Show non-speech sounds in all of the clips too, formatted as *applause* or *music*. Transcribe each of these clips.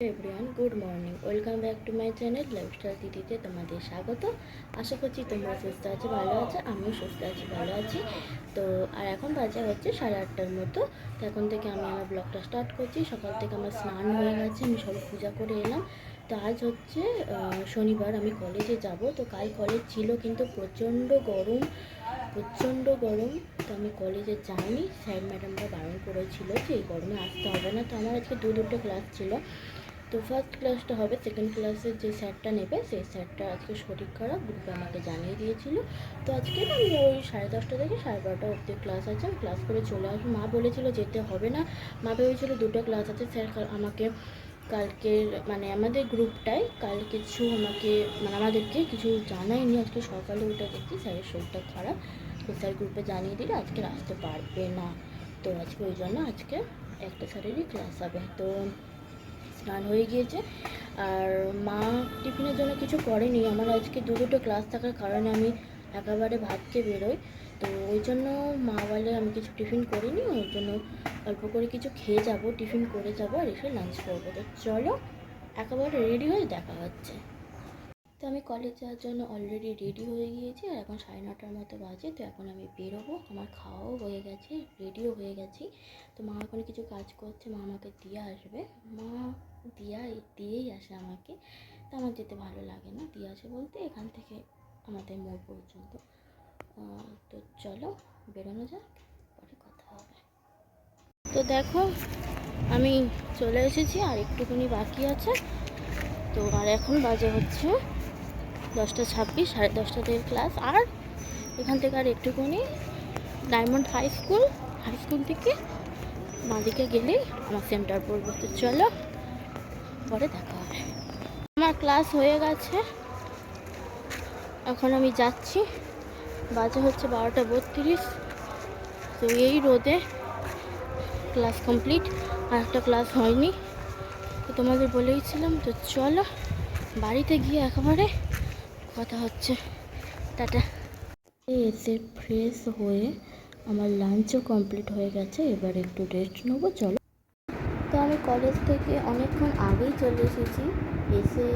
Everyone good morning welcome back to my channel lifestyle দিদিতে তোমাদের স্বাগত। আশা করছি তোমরা সুস্থ আছো, ভালো আছো, আমিও সুস্থ আছি, ভালো আছি। তো, আর এখন বাজে হচ্ছে সাড়ে আটটার মতো। তো এখন থেকে আমি আমার ব্লগটা স্টার্ট করছি। সকাল থেকে আমার স্নান হয়ে গেছে, আমি সব পূজা করে এলাম। তো আজ হচ্ছে শনিবার, আমি কলেজে যাব। তো কাল কলেজ ছিল কিন্তু প্রচণ্ড গরম প্রচণ্ড গরম। তো আমি কলেজে যাইনি। স্যার ম্যাডামরা বারণ করেছিল যে এই গরমে আসতে হবে না। তো আমার আজকে দু দুটো ক্লাস ছিল। তো ফার্স্ট ক্লাসটা হবে সেকেন্ড ক্লাসের যে স্যারটা নেবে, সেই স্যারটা আজকে শরীর খারাপ গ্রুপে আমাকে জানিয়ে দিয়েছিল। তো আজকে আমি ওই সাড়ে দশটা থেকে সাড়ে বারোটা অবধি ক্লাস আছে, আমি ক্লাস করে চলে আসব। মা বলেছিল যেতে হবে না। মা ভেবেছিল দুটো ক্লাস আছে স্যার আমাকে কালকের মানে আমাদের গ্রুপটায় কাল কিছু আমাকে মানে আমাদেরকে কিছু জানায়নি। আজকে সকালে উঠে দেখছি স্যারের শরীরটা খারাপ। তো স্যার গ্রুপে জানিয়ে দিলে, আজকে আসতে পারবে না। তো আজকে ওই জন্য আজকে একটা স্যারেরই ক্লাস হবে। তো স্নান হয়ে গিয়েছে। আর মা টিফিনের জন্য কিছু করেনি। আমার আজকে দু দুটো ক্লাস থাকার কারণে আমি একেবারে ভাত খেয়ে বেরোই। তো ওই জন্য মা বলে, আমি কিছু টিফিন করিনি, ওই জন্য অল্প করে কিছু খেয়ে যাব, টিফিন করে যাব আর এসে লাঞ্চ করব। তো চলো, একেবারে রেডি হয়ে দেখা হচ্ছে। তো আমি কলেজ যাওয়ার জন্য অলরেডি রেডি হয়ে গিয়েছি আর এখন সাড়ে নটার মতো বাজে, তো এখন আমি বেরোবো। আমার খাওয়াও হয়ে গেছে রেডিও হয়ে গেছি। তো মা এখন কিছু কাজ করছে, মা আমাকে দিয়ে আসবে। মা দিয়া দিয়েই আসে আমাকে। তো আমার যেতে ভালো লাগে না, দিয়ে আসে বলতে এখান থেকে আমাদের মোড় পর্যন্ত। তো চলো, বেরোনো যাক, পরে কথা হবে। তো দেখো, আমি চলে এসেছি আর একটুখানি বাকি আছে। তো আর এখন বাজে হচ্ছে দশটা ছাব্বিশ, সাড়ে দশটা থেকে ক্লাস আর এখান থেকে আর একটুখানি Diamond High School High School থেকে বাঁদিকে গেলেই আমার সেন্টার পড়বে। তো চলো, পরে দেখা হবে। আমার ক্লাস হয়ে গেছে। এখন আমি যাচ্ছি। বাজে হচ্ছে বারোটা বত্রিশ। তো এই রোদে ক্লাস কমপ্লিট। আর একটা ক্লাস হয়নি। তো তোমাদের বলেইছিলাম, তো চলো, বাড়িতে গিয়ে একেবারে কথা হচ্ছে। টাটা। এসে ফ্রেশ হয়ে আমার লাঞ্চও কমপ্লিট হয়ে গেছে। এবার একটু রেস্ট নেব। চলো কলেজ থেকে অনেকক্ষণ আগেই চলে এসেছি। এসে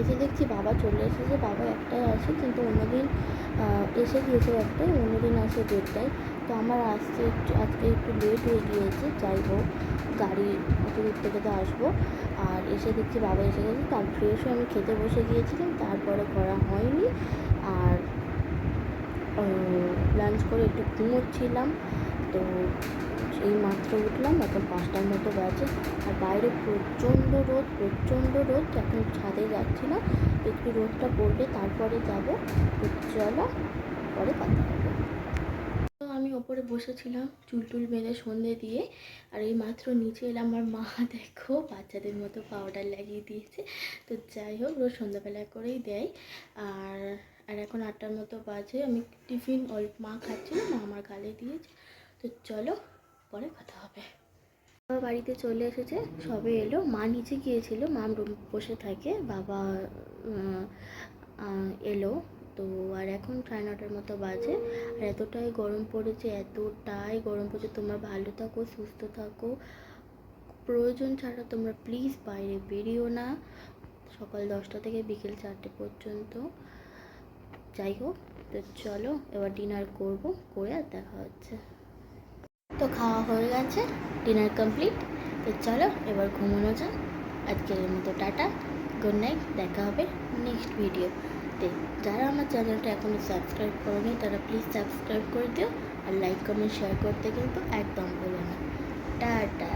এসে দেখছি বাবা চলে এসেছে। বাবা একটাই আসে কিন্তু অন্যদিন এসে গিয়েছে একটাই অন্যদিন আসে দেড়টায়। তো আমার আসতে একটু, আজকে একটু লেট হয়ে গিয়েছে, যাই হোক, গাড়ি অত দূর থেকে তো আসব। আর এসে দেখছি বাবা এসে গেছে, তার ফ্রেশ আমি খেতে বসে গিয়েছিলাম, তারপরে করা হয়নি। আর লাঞ্চ করে একটু ঘুমোচ্ছিলাম। তো এই মাত্র উঠলাম, এখন পাঁচটার মতো বাজে। আর বাইরে প্রচণ্ড রোদ প্রচণ্ড রোদ, এখন ছাদে যাচ্ছি না। একটু রোদটা পড়বে, তারপরে যাব। চলো, পরে কথা তো আমি ওপরে বসেছিলাম চুল টুল বেঁধে সন্ধে দিয়ে। আর এই মাত্র নিচে এলাম, আমার মা *laughs* দেখো, বাচ্চাদের মতো পাউডার লাগিয়ে দিয়েছে। তো যাই হোক, রোজ সন্ধ্যাবেলা করেই দেয়। আর আর এখন আটটার মতো বাজে, আমি টিফিন অল্প মা খাচ্ছিল, মা আমার গালে দিয়েছে। তো চলো পরে কথা হবে। বাবা বাড়িতে চলে এসেছে, সবে এলো। মা নিচে গিয়েছিল, মা রুম বসে থাকে, বাবা এলো। তো আর এখন সাড়ে নটার মতো বাজে। আর এতটাই গরম পড়েছে, এতটাই গরম পড়েছে। তোমরা ভালো থাকো, সুস্থ থাকো। প্রয়োজন ছাড়া তোমরা প্লিজ বাইরে বেরিও না। সকাল দশটা থেকে বিকেল চারটে পর্যন্ত। যাই হোক, তো চলো এবার ডিনার করব, করে আর দেখা হচ্ছে। তো খাওয়া হয়ে গেছে ডিনার কমপ্লিট তো চলো, এবার ঘুমানো যাক। আজকের মতো টাটা গুড নাইট দেখা হবে নেক্সট ভিডিওতে যারা আমার চ্যানেলটা এখনও সাবস্ক্রাইব করেনি, তারা প্লিজ সাবস্ক্রাইব করে দিও আর লাইক কমেন্ট শেয়ার করতে কিন্তু একদম ভুলো না। টাটা।